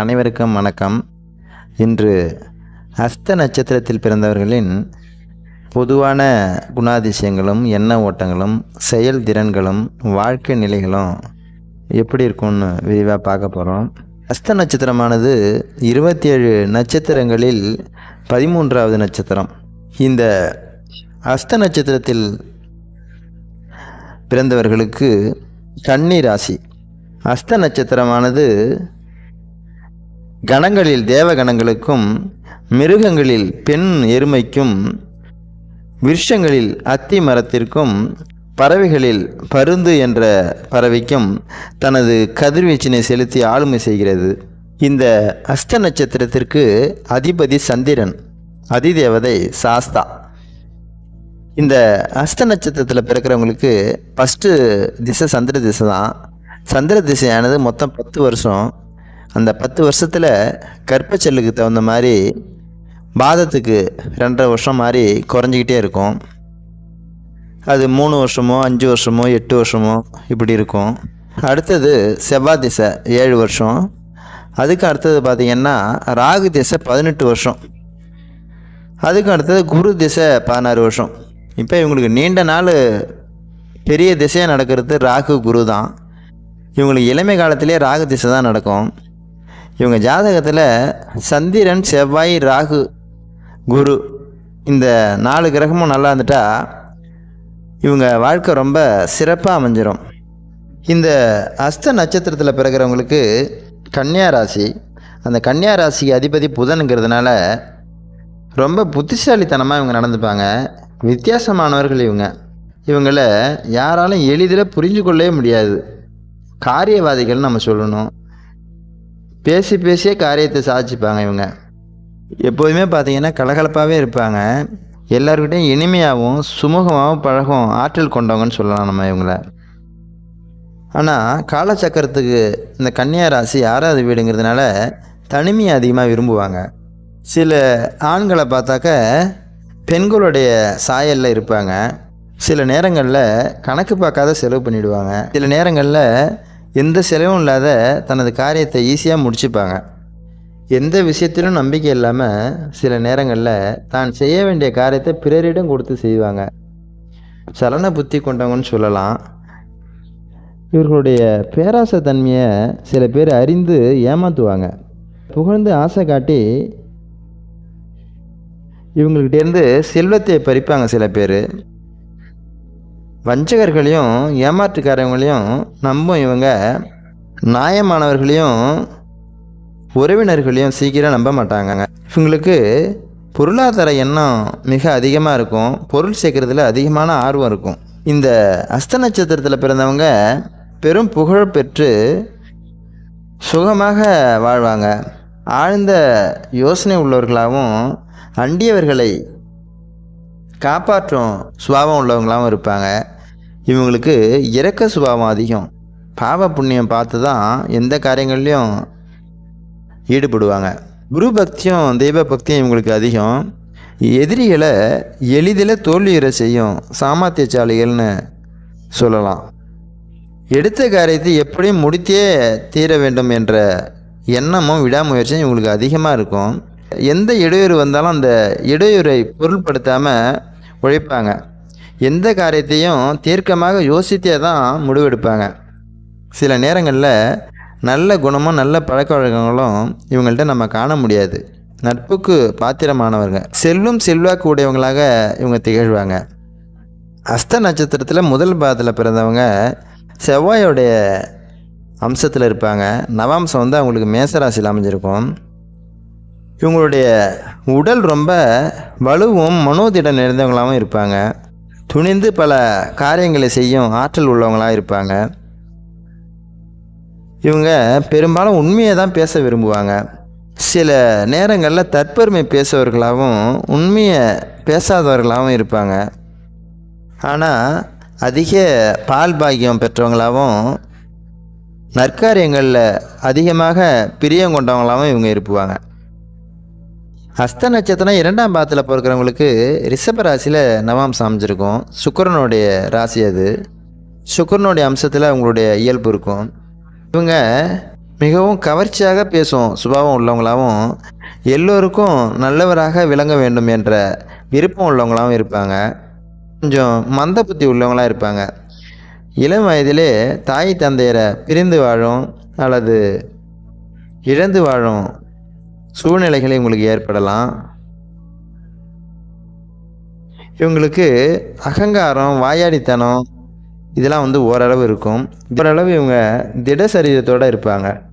அனைவருக்கும் வணக்கம். இன்று அஸ்த நட்சத்திரத்தில் பிறந்தவர்களின் பொதுவான குணாதிசயங்களும் எண்ண ஓட்டங்களும் செயல் திறன்களும் வாழ்க்கை நிலைகளும் எப்படி இருக்கும்னு விரிவாக பார்க்க போகிறோம் அஸ்த நட்சத்திரமானது இருபத்தி ஏழு நட்சத்திரங்களில் பதிமூன்றாவது நட்சத்திரம். இந்த அஸ்த நட்சத்திரத்தில் பிறந்தவர்களுக்கு கன்னி ராசி. அஸ்த நட்சத்திரமானது கணங்களில் தேவகணங்களுக்கும் மிருகங்களில் பெண் எருமைக்கும் விருஷங்களில் அத்தி மரத்திற்கும் பறவைகளில் பருந்து என்ற பறவைக்கும் தனது கதிர்வீச்சினை செலுத்தி ஆளுமை செய்கிறது. இந்த அஸ்த நட்சத்திரத்திற்கு அதிபதி சந்திரன் அதிதேவதை சாஸ்தா. இந்த அஸ்த நட்சத்திரத்தில் பிறக்கிறவங்களுக்கு ஃபஸ்ட்டு திசை சந்திர திசை தான். சந்திர திசையானது மொத்தம் பத்து வருஷம். அந்த பத்து வருஷத்தில் கற்பச்செல்லுக்கு தகுந்த மாதிரி பாதத்துக்கு ரெண்டரை வருஷம் மாதிரி குறைஞ்சிக்கிட்டே இருக்கும். அது மூணு வருஷமோ அஞ்சு வருஷமோ எட்டு வருஷமோ இப்படி இருக்கும். அடுத்தது செவ்வாய் திசை ஏழு வருஷம். அதுக்கு அடுத்தது பார்த்திங்கன்னா ராகு திசை பதினெட்டு வருஷம். அதுக்கு அடுத்தது குரு திசை பதினாறு வருஷம். இப்போ இவங்களுக்கு நீண்ட நாள் பெரிய திசையாக நடக்கிறது ராகு குரு தான். இவங்களுக்கு இளமை காலத்திலே ராகு திசை தான் நடக்கும். இவங்க ஜாதகத்தில் சந்திரன் செவ்வாய் ராகு குரு இந்த நாலு கிரகமும் நல்லா இருந்துட்டா இவங்க வாழ்க்கை ரொம்ப சிறப்பாக அமைஞ்சிடும் இந்த அஸ்த நட்சத்திரத்தில் பிறக்கிறவங்களுக்கு கன்னியா ராசி அந்த கன்னியா ராசிக்கு அதிபதி புதனுங்கிறதுனால ரொம்ப புத்திசாலித்தனமாக இவங்க நடந்துப்பாங்க. வித்தியாசமானவர்கள் இவங்க. இவங்களை யாராலும் எளிதில் புரிஞ்சு கொள்ளவே முடியாது. காரியவாதிகள் நம்ம சொல்லணும். பேசி பேசியே காரியத்தை சாதிச்சுப்பாங்க இவங்க. எப்போதுமே பார்த்தீங்கன்னா கலகலப்பாகவே இருப்பாங்க. எல்லாருக்கிட்டையும் இனிமையாகவும் சுமூகமாகவும் பழகும் ஆற்றல் கொண்டவங்கன்னு சொல்லலாம் நம்ம இவங்கள. ஆனால் காலச்சக்கரத்துக்கு இந்த கன்னியா ராசி ஆறாவது வீடுங்கிறதுனால தனிமையை அதிகமாக விரும்புவாங்க. சில ஆண்களை பார்த்தாக்க பெண்களுடைய சாயலில் இருப்பாங்க. சில நேரங்களில் கணக்கு பார்க்காத செலவு பண்ணிவிடுவாங்க சில நேரங்களில் எந்த செலவும் இல்லாத தனது காரியத்தை ஈஸியாக முடிச்சுப்பாங்க. எந்த விஷயத்திலும் நம்பிக்கை இல்லாமல் சில நேரங்களில் தான் செய்ய வேண்டிய காரியத்தை பிறரிடம் கொடுத்து செய்வாங்க. சலன புத்தி கொண்டவங்கன்னு சொல்லலாம். இவர்களுடைய பேராசை தன்மையை சில பேர் அறிந்து ஏமாற்றுவாங்க புகழ்ந்து ஆசை காட்டி இவங்கள்கிட்டேருந்து செல்வத்தை பறிப்பாங்க சில பேர். வஞ்சகர்களையும் ஏமாற்றுக்காரவங்களையும் நம்பும் இவங்க. நியாயமானவர்களையும் உறவினர்களையும் சீக்கிரம் நம்ப மாட்டாங்க இவங்களுக்கு பொருளாதார எண்ணம் மிக அதிகமாக இருக்கும். பொருள் சேர்க்குறதுல அதிகமான ஆர்வம் இருக்கும். இந்த அஸ்த நட்சத்திரத்தில் பிறந்தவங்க பெரும் புகழ் பெற்று சுகமாக வாழ்வாங்க. ஆழ்ந்த யோசனை உள்ளவர்களாகவும் அண்டியவர்களை காப்பாற்றும் சுபாவம் உள்ளவங்களாகவும் இருப்பாங்க. இவங்களுக்கு இறக்க சுபாவம் அதிகம். பாவ புண்ணியம் பார்த்து தான் எந்த காரியங்கள்லையும் ஈடுபடுவாங்க. குரு பக்தியும் தெய்வ பக்தியும் இவங்களுக்கு அதிகம். எதிரிகளை எளிதில் தோல்வியுற செய்யும் சாமர்த்தியசாலிகள்னு சொல்லலாம். எடுத்த காரியத்தை எப்படியும் முடித்தே தீர வேண்டும் என்ற எண்ணமும் விடாமுயற்சியும் இவங்களுக்கு அதிகமாக இருக்கும். எந்த இடையூறு வந்தாலும் அந்த இடையூறை பொருள்படுத்தாமல் உழைப்பாங்க. எந்த காரியத்தையும் தீர்க்கமாக யோசித்தே தான் முடிவெடுப்பாங்க. சில நேரங்களில் நல்ல குணமும் நல்ல பழக்க வழக்கங்களும் இவங்கள்ட்ட நம்ம காண முடியாது. நட்புக்கு பாத்திரமானவர்கள் செல்லும் செல்வாக்கு உடையவங்களாக இவங்க திகழ்வாங்க. அஸ்த நட்சத்திரத்தில் முதல் பாதத்தில் பிறந்தவங்க செவ்வாயோடைய அம்சத்தில் இருப்பாங்க. நவாம்சம் வந்து அவங்களுக்கு மேசராசியில் அமைஞ்சிருக்கும். இவங்களுடைய உடல் ரொம்ப வலுவும் மனோதிடம் நிறைந்தவங்களாகவும் இருப்பாங்க. துணிந்து பல காரியங்களை செய்யும் ஆற்றல் உள்ளவங்களாக இருப்பாங்க. இவங்க பெரும்பாலும் உண்மையை தான் பேச விரும்புவாங்க. சில நேரங்களில் தற்பெருமை பேசுபவர்களாகவும் உண்மையை பேசாதவர்களாகவும் இருப்பாங்க. ஆனால் அதிக பால் பாக்கியம் பெற்றவங்களாகவும் நற்காரியங்களில் அதிகமாக பிரியம் கொண்டவங்களாகவும் இவங்க இருப்புவாங்க ஹஸ்த நட்சத்திரம் இரண்டாம் பாதத்தில் பிறக்கிறவங்களுக்கு ரிஷப ராசியில் நவாம்சம் அமைஞ்சிருக்கும் சுக்கரனுடைய ராசி அது. சுக்கரனுடைய அம்சத்தில் அவங்களுடைய இயல்பு இருக்கும். இவங்க மிகவும் கவர்ச்சியாக பேசும் சுபாவம் உள்ளவங்களாகவும் எல்லோருக்கும் நல்லவராக விளங்க வேண்டும் என்ற விருப்பம் உள்ளவங்களாகவும் இருப்பாங்க. கொஞ்சம் மந்த புத்தி உள்ளவங்களாக இருப்பாங்க. இளம் வயதிலே தாய் தந்தையரை பிரிந்து வாழும் அல்லது இழந்து வாழும் சூழ்நிலைகளை உங்களுக்கு ஏற்படலாம். இவங்களுக்கு அகங்காரம் வாயாடித்தனம் இதெல்லாம் வந்து ஓரளவு இருக்கும். ஓரளவு இவங்க திட சரீரத்தோடு இருப்பாங்க.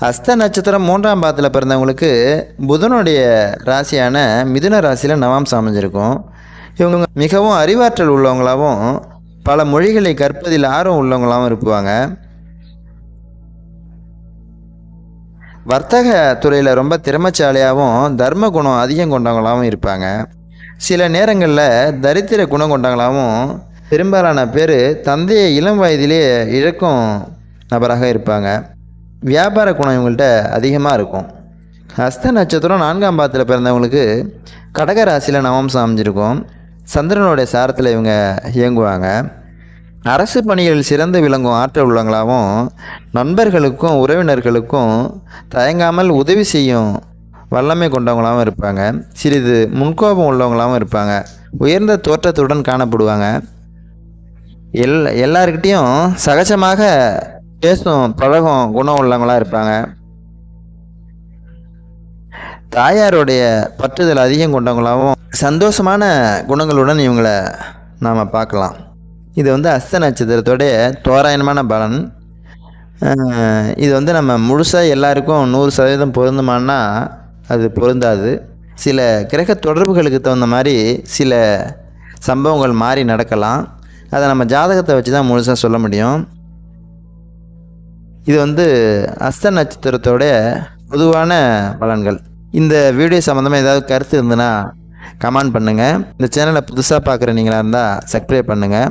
அஸ்த நட்சத்திரம் மூன்றாம் பாதத்தில் பிறந்தவங்களுக்கு புதனுடைய ராசியான மிதுன ராசியில் நவாம்சம் அமைஞ்சிருக்கும் இவங்க மிகவும் அறிவாற்றல் உள்ளவங்களாகவும் பல மொழிகளை கற்பதில் ஆர்வம் உள்ளவங்களாகவும் இருப்பாங்க. வர்த்தக துறையில் ரொம்ப திறமைச்சாலியாகவும் தர்ம குணம் அதிகம் கொண்டவங்களாகவும் இருப்பாங்க. சில நேரங்களில் தரித்திர குணம் கொண்டவங்களாகவும் பெரும்பாலான பேர் தந்தையை இளம் வயதிலே இழக்கும் நபராக இருப்பாங்க. வியாபார குணம் இவங்கள்ட்ட அதிகமாக இருக்கும். ஹஸ்த நட்சத்திரம் நான்காம் பாதத்தில் பிறந்தவங்களுக்கு கடக ராசியில் நவம்சம் அமைஞ்சிருக்கும் சந்திரனுடைய சாரத்தில் இவங்க இயங்குவாங்க. அரசு பணிகளில் சிறந்து விளங்கும் ஆற்றல் உள்ளவங்களாகவும் நண்பர்களுக்கும் உறவினர்களுக்கும் தயங்காமல் உதவி செய்யும் வல்லமை கொண்டவங்களாகவும் இருப்பாங்க. சிறிது முன்கோபம் உள்ளவங்களாகவும் இருப்பாங்க. உயர்ந்த தோற்றத்துடன் காணப்படுவாங்க. எல் எல்லாருக்கிட்டேயும் சகஜமாக பேசும் பழகும் குணம் உள்ளவங்களாக இருப்பாங்க. தாயாருடைய பற்றுதல் அதிகம் கொண்டவங்களாகவும் சந்தோஷமான குணங்களுடன் இவங்களை நாம் பார்க்கலாம். இது வந்து அஸ்த நட்சத்திரத்தோடைய தோராயமான பலன். இது வந்து நம்ம முழுசாக எல்லாருக்கும் நூறு சதவீதம் பொருந்துமான்னா அது பொருந்தாது. சில கிரக தொடர்புகளுக்கு தகுந்த மாதிரி சில சம்பவங்கள் மாறி நடக்கலாம். அதை நம்ம ஜாதகத்தை வச்சு தான் முழுசாக சொல்ல முடியும். இது வந்து அஸ்த நட்சத்திரத்தோட பொதுவான பலன்கள். இந்த வீடியோ சம்மந்தமாக ஏதாவது கருத்து இருந்ததுன்னா கமெண்ட் பண்ணுங்கள் இந்த சேனலை புதுசாக பார்க்குற நீங்களாக இருந்தால் சப்ஸ்கிரைப் பண்ணுங்கள்